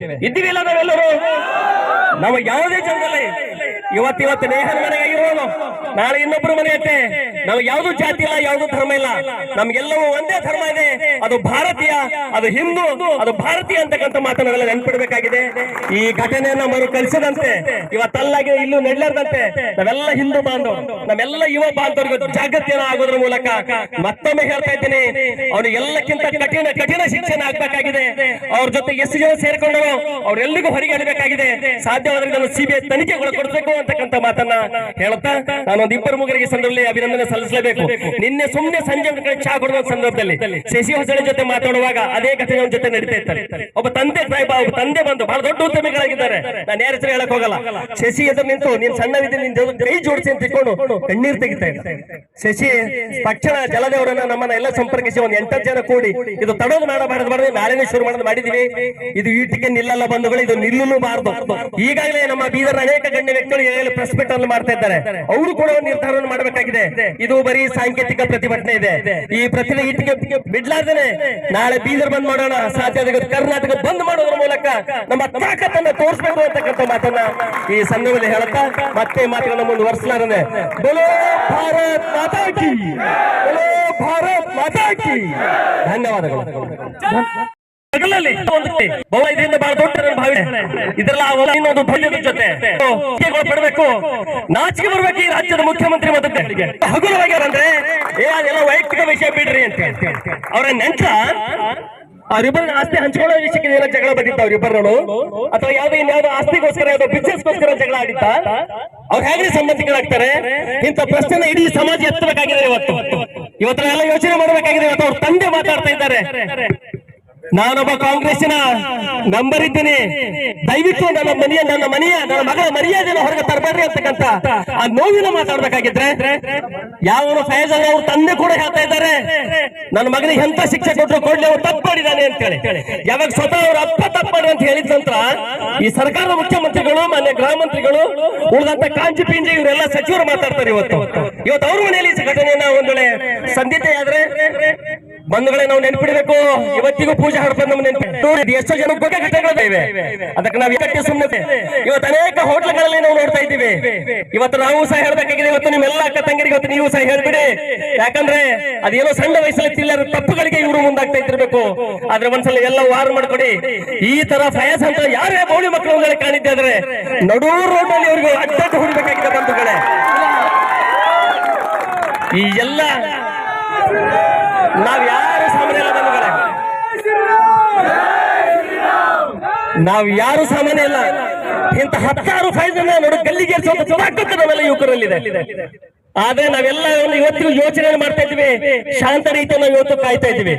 ఇది వీళ్ళ వెళ్ళరు. ನಾವು ಯಾವುದೇ ಜನದಲ್ಲಿ ಇವತ್ತು ಇವತ್ತು ನೇಹನ ಇರೋದು. ನಾಳೆ ಇನ್ನೊಬ್ರು ಮನೆ ಐತೆ. ನಾವು ಯಾವ್ದು ಜಾತಿ ಇಲ್ಲ, ಯಾವುದು ಧರ್ಮ ಇಲ್ಲ. ನಮ್ಗೆಲ್ಲವೂ ಒಂದೇ ಧರ್ಮ ಇದೆ. ಅದು ಭಾರತೀಯ, ಅದು ಹಿಂದೂ, ಅದು ಭಾರತೀಯ ಅಂತಕ್ಕಂಥ ಮಾತನ್ನೆಲ್ಲ ನೆನ್ಪಿಡ್ಬೇಕಾಗಿದೆ. ಈ ಘಟನೆಯನ್ನ ಮರು ಕಲಿಸದಂತೆ, ಇವತ್ತಲ್ಲಾಗಿ ಇಲ್ಲೂ ನಡ್ಲಾರ್ದಂತೆ ನಾವೆಲ್ಲ ಹಿಂದೂ ಬಾಂಧವ್. ನಮ್ಮೆಲ್ಲ ಯುವ ಬಾಂಧವರಿಗೆ ಜಾಗೃತಿಯನ್ನ ಆಗೋದ್ರ ಮೂಲಕ ಮತ್ತೊಮ್ಮೆ ಹೇಳ್ತಾ ಇದ್ದೀನಿ. ಅವನಿಗೆಲ್ಲಕ್ಕಿಂತ ಕಠಿಣ ಕಠಿಣ ಶಿಕ್ಷಣ ಆಗ್ಬೇಕಾಗಿದೆ. ಅವ್ರ ಜೊತೆ ಎಷ್ಟು ಜನ ಸೇರ್ಕೊಂಡು ಅವ್ರೆಲ್ಲಿಗೂ ಹೊರಗೆ ಇಡಬೇಕಾಗಿದೆ ಸಾಧ್ಯವಾದ್ರೆ ಇದನ್ನು ಸಿಬಿಐ ಕೊಡಬೇಕು ಅಂತಕ್ಕಂಥ ಮಾತನ್ನ ಹೇಳ್ತಾ ನಾನು ಇಬ್ಬರು ಮುಗರಿಗೆ ಸಂದರ್ಭದಲ್ಲಿ ಅಭಿನಂದನೆ ಸಲ್ಲಿಸಲೇಬೇಕು. ನಿನ್ನೆ ಸುಮ್ಮನೆ ಸಂಜೆ ಚಾ ಕೊಡುವ ಸಂದರ್ಭದಲ್ಲಿ ಶಶಿ ಹೊಸಳೆ ಜೊತೆ ಮಾತಾಡುವಾಗ ಅದೇ ಘಟನೆ ಅವ್ನ ಜೊತೆ ನಡೀತಾ ಇರ್ತಾರೆ ಒಬ್ಬ ತಂದೆ ಸಾಹೇಬ, ಒಬ್ಬ ತಂದೆ ಬಂದು ಬಹಳ ದೊಡ್ಡ ಉದ್ಯಮಿಗಳಾಗಿದ್ದಾರೆ. ನಾನು ಯಾರ ಹೆಸರು ಹೇಳಕ್ ಹೋಗಲ್ಲ. ಶಶಿ ಎದುರು ನಿಂತು, ನೀನ್ ಸಣ್ಣವಿದ್ದೆ ನಿನ್ ಕೈ ಜೋಡಿಸಿ ಅಂತ ತಿಳ್ಕೊಂಡು ಕಣ್ಣೀರ್ ತೆಗಿತಾ ಇದ್ದಾರೆ ಶಶಿ ತಕ್ಷಣ ಜಲದೇವರನ್ನ ನಮ್ಮನ್ನ ಎಲ್ಲ ಸಂಪರ್ಕಿಸಿ ಒಂದು ಎಂಟತ್ತು ಜನ ಕೂಡಿ, ಇದು ತಡೋದು ಮಾಡಬಾರದು ನಾಳೆನೇ ಶುರು ಮಾಡೋದು ಮಾಡಿದೀವಿ. ಇದು ಈಟಿಗೆ ನಿಲ್ಲಲ್ಲ ಬಂಧುಗಳು, ಇದು ನಿಲ್ಲಲೂಬಾರದು ಈಗಾಗಲೇ ನಮ್ಮ ಬೀದರ್ ಅನೇಕ ಗಣ್ಯ ವ್ಯಕ್ತಿಗಳು ಈಗಾಗಲೇ ಪ್ರೆಸ್ ಮೀಟ್ ಅನ್ನು ಮಾಡ್ತಾ ಇದ್ದಾರೆ. ಅವರು ಕೂಡ ಒಂದು ನಿರ್ಧಾರವನ್ನು ಮಾಡಬೇಕಾಗಿದೆ. ಇದು ಬರೀ ಸಾಂಕೇತಿಕ ಪ್ರತಿಭಟನೆ ಇದೆ. ಈ ಪ್ರತಿಭಟನೆ ಬಿಡ್ಲಾರ್ದೇನೆ ನಾಳೆ ಬೀದರ್ ಬಂದ್ ಮಾಡೋಣ. ಸಾಧ್ಯ ಕರ್ನಾಟಕ ಬಂದ್ ಮಾಡೋದ್ರ ಮೂಲಕ ನಮ್ಮ ತಾಕತ್ತನ್ನ ತೋರಿಸಬೇಕು ಅಂತಕ್ಕಂಥ ಮಾತನ್ನ ಈ ಸಂದರ್ಭದಲ್ಲಿ ಹೇಳುತ್ತಾ ಮತ್ತೆ ಮಾತುಗಳನ್ನ ಮುಂದುವರಿಸಲಾರನೆ ಬೋಲೋ ಭಾರತ್ ಮಾತಾ ಕಿ ಬೋಲೋ ಭಾರತ್ ಮಾತಾ ಕಿ. ಧನ್ಯವಾದಗಳು. ಬಹು ಇದರಿಂದ ಬಹಳ ದೊಡ್ಡ ಭಾವಿಸ್ತಾರೆ ಇದೆಲ್ಲ ಇದರಲ್ಲ ಇನ್ನೊಂದು ಧ್ವನಿಯ ಜೊತೆ. ಪಡಬೇಕು. ನಾಚಿಕೆ ಬರ್ಬೇಕು ಈ ರಾಜ್ಯದ ಮುಖ್ಯಮಂತ್ರಿ ಮತ್ತು ಹಗುರವಾಗಿ ಅಂದ್ರೆ ಏ, ಅದೆಲ್ಲ ವೈಯಕ್ತಿಕ ವಿಷಯ ಬಿಡ್ರಿ ಅಂತ ಅವರ ನಂತರ ಅವರಿಬ್ಬರ ಆಸ್ತಿ ಹಂಚಿಕೊಳ್ಳೋ ವಿಷಯಕ್ಕೆ ಏನೋ ಜಗಳ ಬಂದಿತ್ತ ಅವರಿಬ್ಬರನು ಅಥವಾ ಯಾವ್ದೋ ಇನ್ಯಾವ್ದೋ ಆಸ್ತಿಗೋಸ್ಕರ, ಯಾವ್ದೋ ಬಿಸ್ನೆಸ್ಗೋಸ್ಕರ ಜಗಳ ಆಡಿತ್ತ? ಅವ್ರು ಹೇಗೆ ಸಂಬಂಧಿಗಳಾಗ್ತಾರೆ? ಇಂಥ ಪ್ರಶ್ನೆ ಇಡೀ ಸಮಾಜ ಎತ್ತಬೇಕಾಗಿದೆ ಇವತ್ತು. ಇವತ್ತು ಎಲ್ಲ ಯೋಚನೆ ಮಾಡಬೇಕಾಗಿದೆ. ಇವತ್ತು ಅವ್ರ ತಂದೆ ಮಾತಾಡ್ತಾ ಇದ್ದಾರೆ. ನಾನೊಬ್ಬ ಕಾಂಗ್ರೆಸ್ಸಿನ ನಂಬರ್ ಇದ್ದೀನಿ ದಯವಿಟ್ಟು ನನ್ನ ಮನೆಯ ನನ್ನ ಮನೆಯ ನನ್ನ ಮಗಳ ಮರ್ಯಾದೆ ಹೊರಗೆ ತರಬೇಡ್ರಿ ಅಂತಕ್ಕಂತ ಆ ನೋವಿನ ಮಾತಾಡ್ಬೇಕಾಗಿದ್ರೆ ಯಾವ ಫೈಜ್ ಅವ್ರ ತಂದೆ ಕೂಡ ಹೇಳ್ತಾ ಇದ್ದಾರೆ. ನನ್ನ ಮಗನಿಗೆ ಎಂತ ಶಿಕ್ಷೆ ಕೊಟ್ಟರು ಕೊಡ್ಲಿ, ಅವ್ರು ತಪ್ಪು ಮಾಡಿದ್ದಾನೆ ಅಂತ ಹೇಳಿ ಯಾವಾಗ ಸ್ವತಃ ಅವ್ರ ಅಪ್ಪ ತಪ್ಪು ಅಂತ ಹೇಳಿದ ನಂತರ, ಈ ಸರ್ಕಾರದ ಮುಖ್ಯಮಂತ್ರಿಗಳು, ಮಾನ್ಯ ಗೃಹ ಮಂತ್ರಿಗಳು, ಉಳಿದಂತ ಕಾಂಚಿ ಪಿಂಜಿ ಇವರೆಲ್ಲ ಸಚಿವರು ಮಾತಾಡ್ತಾರೆ ಇವತ್ತು. ಇವತ್ತು ಅವ್ರ ಮನೆಯಲ್ಲಿ ಘಟನೆಯನ್ನ ಒಂದ್ ವೇಳೆ ಸಂಧಿತೆ ಆದ್ರೆ ಬಂಧುಗಳೇ, ನಾವು ನೆನಪಿಡಬೇಕು. ಇವತ್ತಿಗೂ ಪೂಜೆ ಹಾಡ್ಕೊಂಡು ನಮ್ಮ ನೆನಪು ಎಷ್ಟೋ ಜನ ಬಗ್ಗೆ ಘಟನೆಗಳು ಇವೆ. ಅದಕ್ಕೆ ನಾವು ಕಟ್ಟಿ ಸುಮ್ಮನೆ ಇವತ್ತು ಅನೇಕ ಹೋಟ್ಲ್ಗಳಲ್ಲಿ ನಾವು ನೋಡ್ತಾ ಇದ್ದೀವಿ. ಇವತ್ತು ನಾವು ಸಹ ಹೇಳ್ಬೇಕಾಗಿದೆ, ಇವತ್ತು ನಿಮ್ಮೆಲ್ಲ ಅಕ್ಕ ತಂಗಿರಿಗೆ ಇವತ್ತು ನೀವು ಸಹ ಹೇಳ್ಬಿಡಿ. ಯಾಕಂದ್ರೆ ಅದೇನೋ ಸಣ್ಣ ವಯಸ್ಸಲ್ಲಿ ತಿಲ್ಲರ ತಪ್ಪುಗಳಿಗೆ ಇವರು ಮುಂದಾಗ್ತಾ ಇದ್ದಿರ್ಬೇಕು. ಆದ್ರೆ ಒಂದ್ಸಲ ಎಲ್ಲ ವಾರ್ ಮಾಡ್ಕೊಡಿ. ಈ ತರ ಫಯಾಸ್ ಅಂತ ಯಾರೇ ಮೌಳಿ ಮಕ್ಕಳು ಕಾಣಿದ್ದೆ ಆದ್ರೆ ನಡು ರೋಡ್ ಅಲ್ಲಿ ಅವ್ರಿಗೆ ಅಡ್ಡಾಟ ಹೊಡಿಬೇಕಾಗಿದೆ ಬಂಧುಗಳೇ. ಈ ಎಲ್ಲ ನಾವ್ ಯಾರು ಸಾಮಾನ್ಯ ಇಲ್ಲ ಬಂಧುಗಳೇ ನಾವ್ ಯಾರು ಸಾಮಾನ್ಯ ಇಲ್ಲ. ಇಂತ ಹತ್ತಾರು ಫೈಲ್ ಗಲ್ಲಿಗೆ ನಾವೆಲ್ಲ ಯುವಕರಲ್ಲಿದೆ. ಆದ್ರೆ ನಾವೆಲ್ಲ ಇವತ್ತಿಗೂ ಯೋಚನೆ ಮಾಡ್ತಾ ಇದ್ವಿ ಶಾಂತ ರೀತಿಯಲ್ಲಿ ನಾವು ಇವತ್ತು ಕಾಯ್ತಾ ಇದ್ವಿ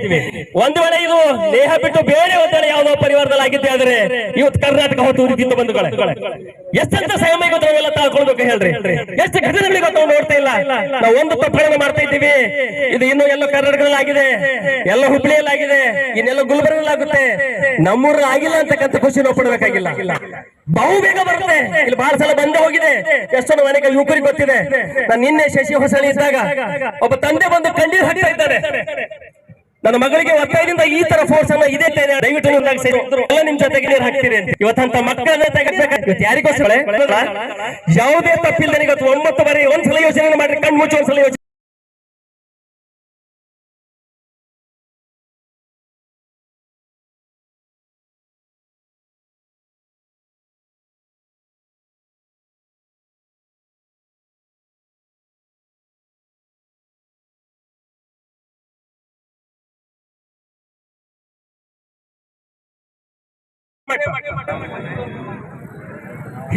ಒಂದು ವೇಳೆ ಇದು ದೇಹ ಬಿಟ್ಟು ಬೇರೆ ಒಂದ್ ಯಾವ್ದೋ ಪರಿವಾರದಲ್ಲಿ ಆಗಿದ್ದೆ ಆದ್ರೆ ಇವತ್ತು ಕರ್ನಾಟಕ ಹೊತ್ತು ಉರಿದಿತ್ತು ಬಂಧುಗಳೇ. ಎಷ್ಟೆಂತ ಸಂಯಮ ನಾವೆಲ್ಲ ತಾಳ್ಕೊಳ್ಬೇಕು ಹೇಳ್ರಿ? ಎಷ್ಟು ಘಟನೆಗಳಿಗೆ ನಾವು ನೋಡ್ತಾ ಇಲ್ಲ. ನಾವು ಒಂದು ತಪ್ಪುಗಳನ್ನು ಮಾಡ್ತಾ ಇದ್ದೀವಿ. ಇದು ಇನ್ನು ಎಲ್ಲ ಕರ್ನಾಟಕದಲ್ಲಿ ಆಗಿದೆ. ಎಲ್ಲ ಹುಬ್ಳಿಯಲ್ಲಿ ಆಗಿದೆ ಇನ್ನೆಲ್ಲ ಗುಲ್ಬರ್ಗಲ್ಲಾಗುತ್ತೆ ಆಗುತ್ತೆ. ನಮ್ಮೂರಲ್ಲಿ ಆಗಿಲ್ಲ ಅಂತಕ್ಕಂಥ ಖುಷಿ ನಾವು ಪಡಬೇಕಾಗಿಲ್ಲ. ಬಹು ಬೇಗ ಬರುತ್ತೆ. ಇಲ್ಲಿ ಬಹಳ ಸಲ ಬಂದೇ ಹೋಗಿದೆ. ಎಷ್ಟೊಂದು ಮನೆಗೆ ಯುವಕರಿಗೆ ಗೊತ್ತಿದೆ. ನಾನು ನಿನ್ನೆ ಶಶಿ ಹೊಸಳಿ ಇದ್ದಾಗ ಒಬ್ಬ ತಂದೆ ಬಂದು ಕಣ್ಣೀರು ಹಾಕ್ತಾ ಇದ್ದಾರೆ ನನ್ನ ಮಗಳಿಗೆ ಒತ್ತಾಯದಿಂದ ಈ ತರ ಫೋರ್ಸ್ ಅನ್ನ ಇದೆ ದಯವಿಟ್ಟು ಎಲ್ಲ ನಿಮ್ ಜೊತೆಗೆ ನೀರು ಹಾಕ್ತೀರಿ ಅಂತ. ಇವತ್ತಂತ ಮಕ್ಕಳನ್ನ ತೆಗೆದ್ಬೇಕಾದ್ರೆ ಇವತ್ತು ಯಾರಿಗೋಸ್ಕರ? ಯಾವುದೇ ತಪ್ಪಿಲ್ಲದೆ ಇವತ್ತು ಒಂಬತ್ತು ಬಾರಿ ಒಂದ್ಸಲ ಯೋಚನೆ ಮಾಡಿ ಕಣ್ಣು ಮುಚ್ಚಿ ಒಂದ್ಸಲ ಯೋಚನೆ.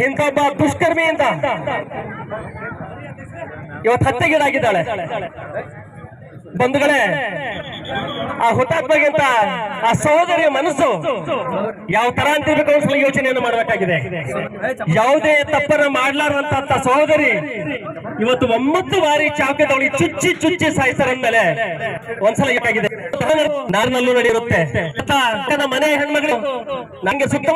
ಇಂಥೊಬ್ಬ ದುಷ್ಕರ್ಮಿಯಿಂದ ಇವತ್ತು ಹತ್ಯೆಗೀಡಾಗಿದ್ದಾಳೆ. ಬಂಧುಗಳೇ, ಆ ಹುತಾತ್ಮಗಿಂತ ಆ ಸಹೋದರಿಯ ಮನಸ್ಸು ಯಾವ ತರ ಒಂದ್ಸಲ ಯೋಚನೆಯನ್ನು ಮಾಡಬೇಕಾಗಿದೆ. ಯಾವುದೇ ತಪ್ಪನ್ನ ಮಾಡ್ಲಾರಂತ ಸಹೋದರಿ ಇವತ್ತು ಒಂಬತ್ತು ಬಾರಿ ಚಾಕೆ ಚುಚ್ಚಿ ಚುಚ್ಚಿ ಚುಚ್ಚಿ ಸಾಯಿಸ್ತಾರಂದ್ಮೇಲೆ ಒಂದ್ಸಲ ಬೇಕಾಗಿದೆ ನಾರಿನಲ್ಲೂ ನಡೆಯುತ್ತೆ. ಮನೆ ಹೆಣ್ಮಗಳು, ನಂಗೆ ಸುತ್ತ